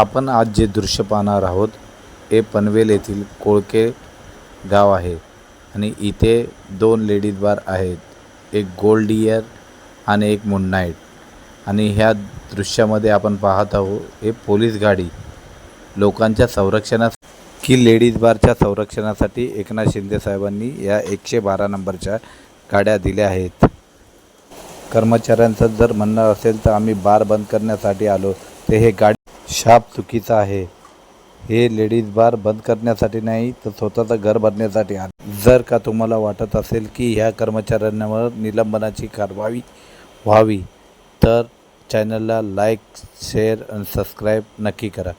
आपण आज जे दृश्य पाहणार आहोत हे पनवेल येथील कोळके गाव आहे. आणि इथे दोन लेडीज बार आहेत एक गोल्ड इयर आणि एक मुन नाईट. आणि ह्या दृश्यामध्ये आपण पाहत आहोत हे पोलीस गाडी लोकांच्या संरक्षणास की लेडीज बारच्या संरक्षणासाठी एकनाथ शिंदे साहेबांनी या एकशे बारा नंबरच्या गाड्या दिल्या आहेत. कर्मचाऱ्यांचं जर म्हणणं असेल तर आम्ही बार बंद करण्यासाठी आलो. ते हे गाडी शाप चुकीचा आहे. हे लेडीज बार बंद करण्यासाठी नाही तर स्वतःचं घर भरण्यासाठी आहे. जर का तुम्हाला वाटत असेल की ह्या कर्मचाऱ्यांवर निलंबनाची कारवाई व्हावी तर चॅनलला लाईक शेअर आणि सबस्क्राईब नक्की करा.